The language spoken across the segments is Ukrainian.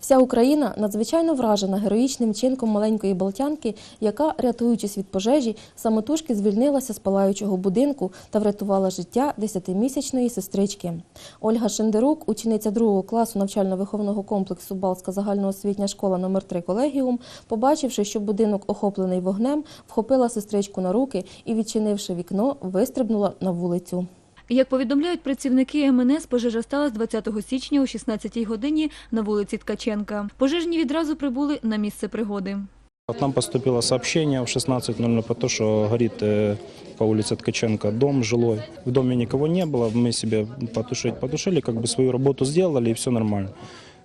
Вся Україна надзвичайно вражена героїчним чинком маленької балтянки, яка, рятуючись від пожежі, самотужки звільнилася з палаючого будинку та врятувала життя десятимісячної сестрички. Ольга Шендерук, учениця другого класу навчально-виховного комплексу Балтська загальноосвітня школа номер 3 колегіум, побачивши, що будинок охоплений вогнем, вхопила сестричку на руки і, відчинивши вікно, вистрибнула на вулицю. Як повідомляють працівники МНС, пожежа сталася 20 січня о 16 годині на вулиці Ткаченка. Пожежні відразу прибули на місце пригоди. От Нам поступило сообщение в 16.00 про то, что горит э, по улице Ткаченко дом жилой. В доме никого не было, мы себе потушить потушили, как бы свою работу сделали и все нормально.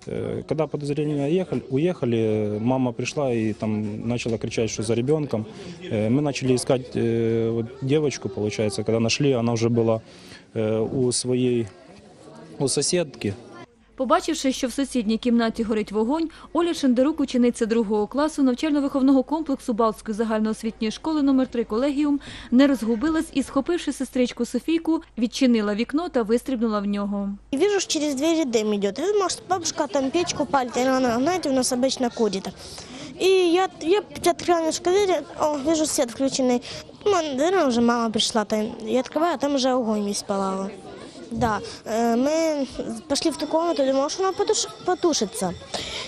Э, Когда подозрения ехали, уехали, мама пришла и там начала кричать, что за ребенком. Э, Мы начали искать э, вот девочку, получается, когда нашли, она уже была э, у своей, у соседки. Побачивши, що в сусідній кімнаті горить вогонь, Оля Шендерук, учениця другого класу навчально-виховного комплексу Балтської загальноосвітньої школи номер 3 колегіум, не розгубилась і, схопивши сестричку Софійку, відчинила вікно та вистрибнула в нього. И вижу, что через двери дым идет. И, может, бабушка там печку палит, и она, знаете, у нас обычно курит. И я, я открываю немножко двери, о, вижу свет включенный. Ну, наверное, уже мама пришла, там, я открываю, а там уже огонь весь палал. Да, э, мы пошли в ту комнату, думала, что она потуш- потушится.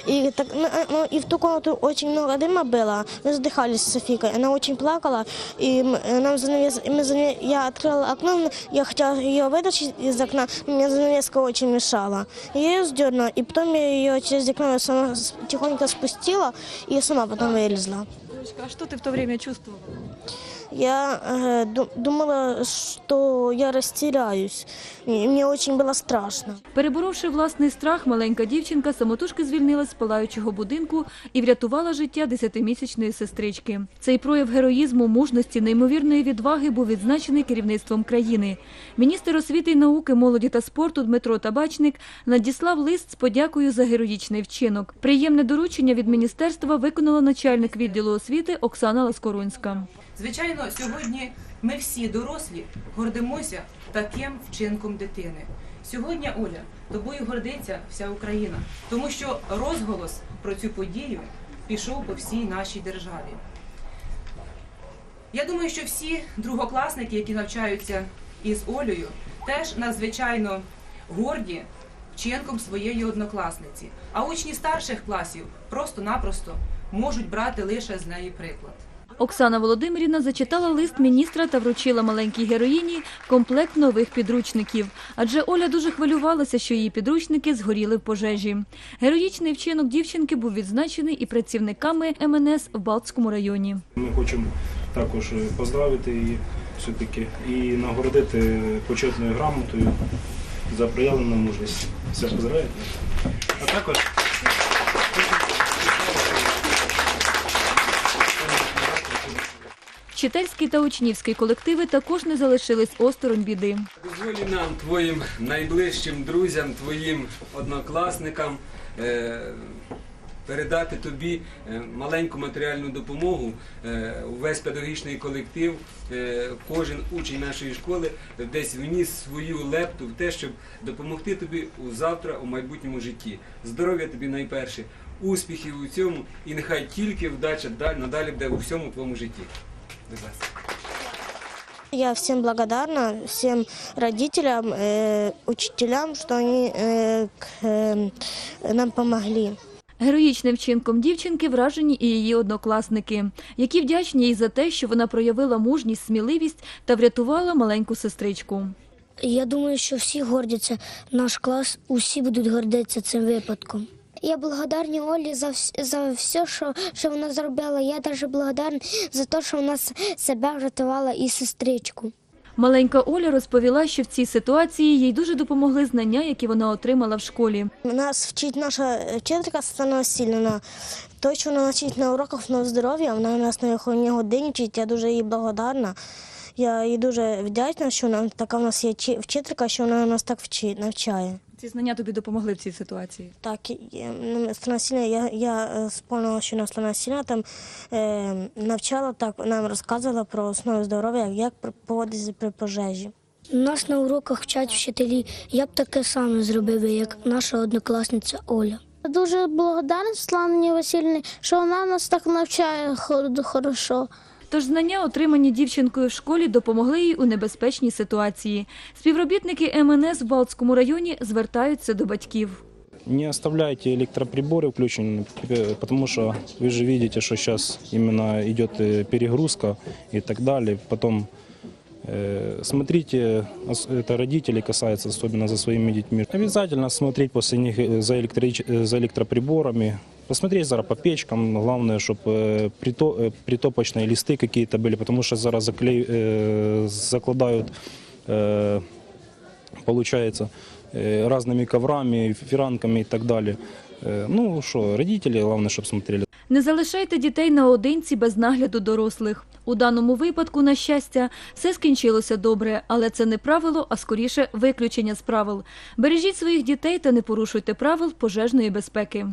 И, так, ну, э, ну, и в ту комнату очень много дыма было. Мы задыхались с Софикой. Она очень плакала. И м- э, нам занавес, и мы занаве- я открыла окно, я хотела ее вытащить из окна, но мне занавеска очень мешала. И я ее сдернула, и потом я ее через окно сама с- тихонько спустила и сама потом вылезла. А що ти в то время чувствувала? Я э, думала, что я. И мне очень было страшно. Переборовши власний страх, маленька дівчинка самотужки звільнилась з палаючого будинку і врятувала життя десятимісячної сестрички. Цей прояв героїзму, мужності, неймовірної відваги був відзначений керівництвом країни. Міністр освіти і науки, молоді та спорту Дмитро Табачник надіслав лист з подякою за героїчний вчинок. Приємне доручення від міністерства виконала начальник відділу освіти Оксана Ласкорунська. Звичайно, сьогодні ми всі дорослі гордимося таким вчинком дитини. Сьогодні, Оля, тобою гордиться вся Україна, тому що розголос про цю подію пішов по всій нашій державі. Я думаю, що всі другокласники, які навчаються із Олею, теж надзвичайно горді вчинком своєї однокласниці. А учні старших класів просто-напросто можуть брати лише з неї приклад. Оксана Володимирівна зачитала лист міністра та вручила маленькій героїні комплект нових підручників. Адже Оля дуже хвилювалася, що її підручники згоріли в пожежі. Героїчний вчинок дівчинки був відзначений і працівниками МНС в Балтському районі. Ми хочемо також поздравити її все-таки і нагородити почетною грамотою за проявлену мужність. Все поздравляєте? А також Вчительський та учнівський колективи також не залишились осторонь біди. Дозволі нам, твоїм найближчим друзям, твоїм однокласникам е, передати тобі е, маленьку матеріальну допомогу. Е, Увесь педагогічний колектив, кожен учень нашої школи десь вніс свою лепту в те, щоб допомогти тобі у завтра, у майбутньому житті. Здоров'я тобі найперше, успіхів у цьому, і нехай тільки вдача надалі буде у всьому твоєму житті. Будь ласка. Я всем благодарна, всем родителям, э, учителям, что они э, к, э, нам помогли. Героїчним вчинком дівчинки вражені і її однокласники, які вдячні їй за те, що вона проявила мужність, сміливість та врятувала маленьку сестричку. Я думаю, що всі гордяться, наш клас, усі будуть гордитися цим випадком. Я благодарна Олі за, вс- за все, що, що вона зробила. Я навіть благодарна за те, що вона себе врятувала і сестричку. Маленька Оля розповіла, що в цій ситуації їй дуже допомогли знання, які вона отримала в школі. Нас вчить наша вчителька Світлана Васильівна. То, що вона вчить на уроках на здоров'я, вона у нас на виховній годині вчить. Я дуже їй благодарна. Я їй дуже вдячна, що вона така в нас є чи- вчителька, що вона нас так вчить, навчає. Ці знання тобі допомогли в цій ситуації. Так, і, ну, Страна Сильна, я, я е, спомнила, що на Страна Сильна там е, навчала, так, нам розказувала про основи здоров'я, як поводитися при пожежі. Нас на уроках вчать вчителі. Я б таке саме зробив, як наша однокласниця Оля. Дуже благодарна Світлані Васильівні, що вона нас так навчає хо- хорошо. Тож знання, отримані дівчинкою в школі, допомогли їй у небезпечній ситуації. Співробітники МНС в Балтському районі звертаються до батьків. Не оставляйте электроприборы включенными, э, потому что вы же видите, что сейчас именно идет э, перегрузка и так далее. Потом э, смотрите, ос- это родители касается, особенно за своими детьми. Обязательно смотреть после них э, за, электрич- э, за электроприборами. Посмотреть зараз по печкам, главное, чтобы прито, э, притопочные листы какие-то были, потому что зараз заклей, э, закладают э, получается, э, разными коврами, фиранками и так далее. Э, Ну что, родители, главное, чтобы смотрели. Не залишайте дітей наодинці без нагляду дорослих. У даному випадку, на щастя, все скінчилося добре, але це не правило, а скоріше виключення з правил. Бережіть своїх дітей та не порушуйте правил пожежної безпеки.